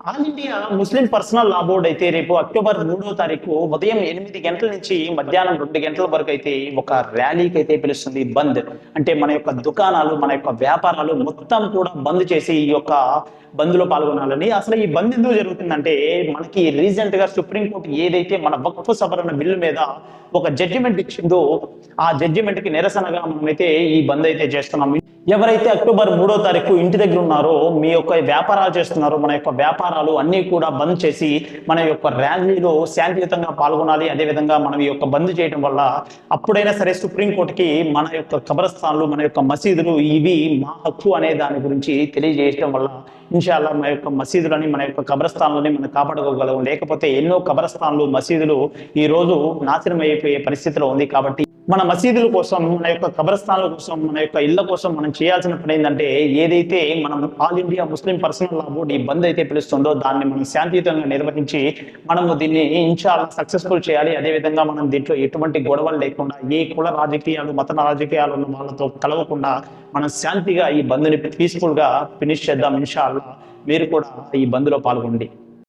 All India Muslim Personal Law Board అయితే రేపు October మూడో తారీఖు ఉదయం ఎనిమిది గంటల నుంచి మధ్యాహ్నం రెండు గంటల వరకు అయితే ఒక ర్యాలీకి అయితే పిలుస్తుంది బంద్. అంటే మన యొక్క దుకాణాలు మన యొక్క వ్యాపారాలు మొత్తం కూడా బంద్ చేసి ఈ యొక్క బంద్లో పాల్గొనాలని. అసలు ఈ బంద్ ఎందుకు జరుగుతుందంటే మనకి రీసెంట్గా సుప్రీంకోర్టు ఏదైతే మన వక్ఫ్ సవరణ బిల్లు మీద ఒక జడ్జిమెంట్ ఇచ్చిందో ఆ జడ్జిమెంట్కి నిరసనగా మనమైతే ఈ బంద్ అయితే చేస్తున్నాం. ఎవరైతే అక్టోబర్ మూడో తారీఖు ఇంటి దగ్గర ఉన్నారో మీ యొక్క వ్యాపారాలు చేస్తున్నారో మన యొక్క వ్యాపారాలు అన్ని కూడా బంద్ చేసి మన యొక్క ర్యాలీలో శాంతియుతంగా పాల్గొనాలి. అదేవిధంగా మనం ఈ యొక్క బంద్ చేయడం వల్ల అప్పుడైనా సరే సుప్రీంకోర్టుకి మన యొక్క కబరస్థాన్లు మన యొక్క మసీదులు ఇవి మా హక్కు అనే దాని గురించి తెలియజేయడం వల్ల ఇన్షాల్లా మన యొక్క మసీదులని మన యొక్క కబరస్థాన్లని మనం కాపాడుకోగలం లేకపోతే ఎన్నో కబరస్థాన్లు మసీదులు ఈ రోజు నాశనం అయిపోయే పరిస్థితిలో ఉంది కాబట్టి మన మసీదుల కోసం మన యొక్క కబరస్థాన్ల కోసం మన యొక్క ఇళ్ళ కోసం మనం చేయాల్సిన పని ఏంటంటే ఏదైతే మనం All India Muslim Personal Law Board ఈ బంద్ అయితే పిలుస్తుందో దాన్ని మనం శాంతియుతంగా నిర్వహించి మనము దీన్ని ఇన్షాల్ సక్సెస్ఫుల్ చేయాలి. అదేవిధంగా మనం దీంట్లో ఎటువంటి గొడవలు లేకుండా ఏ కుల రాజకీయాలు మత రాజకీయాలు ఉన్న వాళ్ళతో కలవకుండా మనం శాంతిగా ఈ బంద్ని పీస్ఫుల్గా ఫినిష్ చేద్దాం ఇన్షాల్లా. మీరు కూడా ఈ బంద్లో పాల్గొండి.